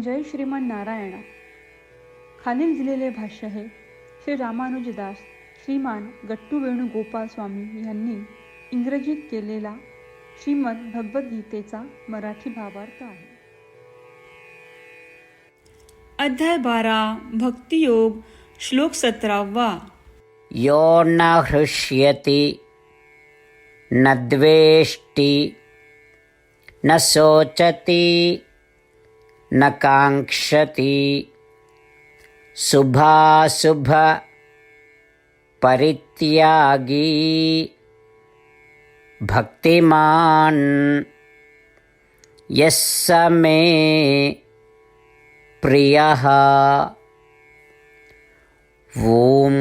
जय श्रीमान नारायणा. खालील दिलेले भाष्य हे श्री रामानुजदास श्रीमान गट्टू वेणुगोपाल स्वामी यांनी इंग्रजीत केलेला श्रीमद भगवद्गीतेचा मराठी भावार्थ आहे. अध्याय बारा. भक्तियोग. श्लोक सतरावा. यो न हृष्यति न द्वेष्टि न शोचति न काङ्क्षति शुभाशुभ परित्यागी। भक्तिमान् यः स मे प्रियः। ॐ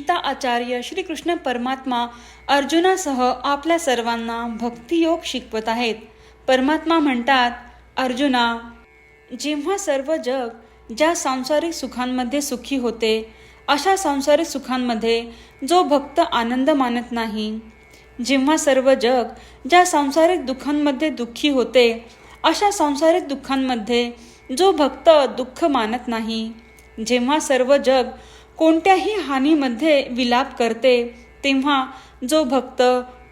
गीता आचार्य श्रीकृष्ण परमात्मा अर्जुनासह आपल्या सर्वांना भक्तियोग शिकवत आहेत. परमात्मा म्हणतात अर्जुना जेव्हा सर्व जग ज्या सांसारिक सुखांमध्ये सुखी होते अशा सांसारिक सुखांमध्ये जो भक्त आनंद मानत नाही. जेव्हा सर्व जग ज्या सांसारिक दुःखांमध्ये दुःखी होते अशा सांसारिक दुःखांमध्ये जो भक्त दुःख मानत नाही. जेव्हा सर्व जग कोणत्याही हानीमध्ये विलाप करते तेव्हा जो भक्त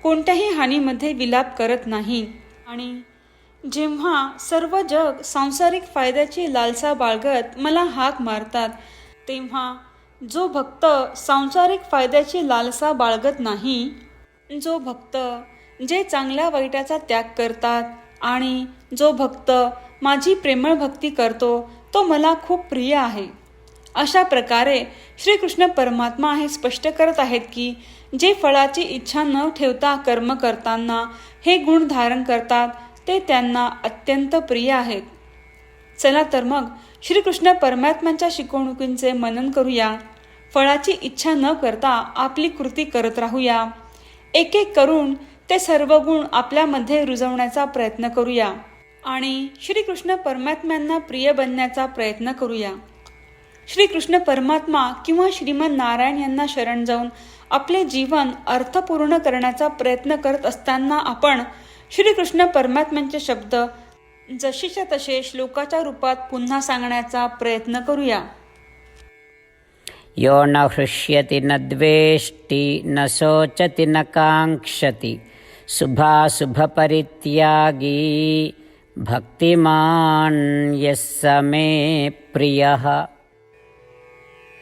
कोणत्याही हानीमध्ये विलाप करत नाही. आणि जेव्हा सर्व जग सांसारिक फायद्याची लालसा बाळगत मला हाक मारतात तेव्हा जो भक्त सांसारिक फायद्याची लालसा बाळगत नाही जो भक्त जे चांगल्या वाईटाचा त्याग करतात आणि जो भक्त माझी प्रेमळ भक्ती करतो तो मला खूप प्रिय आहे. अशा प्रकारे श्रीकृष्ण परमात्मा हे स्पष्ट करत आहेत की जे फळाची इच्छा न ठेवता कर्म करताना हे गुण धारण करतात ते त्यांना अत्यंत प्रिय आहेत. चला तर मग श्रीकृष्ण परमात्म्यांच्या शिकवणुकींचे मनन करूया. फळाची इच्छा न करता आपली कृती करत राहूया. एक एक करून ते सर्व गुण आपल्यामध्ये रुजवण्याचा प्रयत्न करूया. आणि श्रीकृष्ण परमात्म्यांना प्रिय बनण्याचा प्रयत्न करूया. श्रीकृष्ण परमात्मा किंवा श्रीमन नारायण यांना शरण जाऊन आपले जीवन अर्थपूर्ण करण्याचा प्रयत्न करत असताना आपण श्रीकृष्ण परमात्म्यांचे शब्द जशीच्या तसे श्लोकाच्या रूपात पुन्हा सांगण्याचा प्रयत्न करूया. यो न हृष्यति न द्वेष्टि न शोचति न काङ्क्षति शुभाशुभपरित्यागी भक्तिमान् यः स मे प्रियः।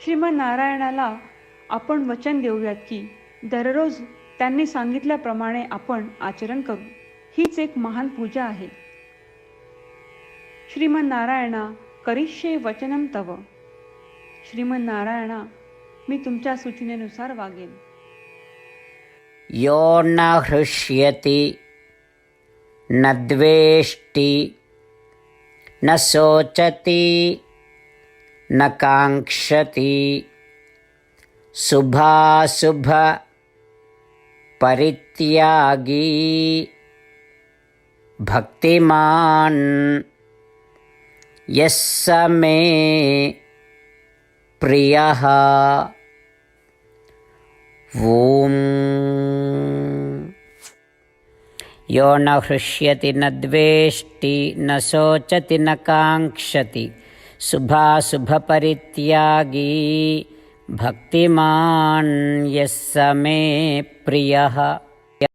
श्रीमन नारायणाला आपण वचन देऊयात की दररोज त्यांनी सांगितल्याप्रमाणे आपण आचरण करू. हीच एक महान पूजा आहे. श्रीमन नारायणा करिष्ये वचनम तव. श्रीमन नारायणा मी तुमच्या सूचनेनुसार वागेन. यो न हृष्यति न द्वेष्टि न शोचति न काङ्क्षति शुभाशुभ परित्यागी। भक्तिमान्। यः स मे प्रियः। ॐ। यो न हृष्यति न द्वेष्टि न शोचति न काङ्क्षति। शुभाशुभपरित्यागी भक्तिमान् यः स मे प्रियः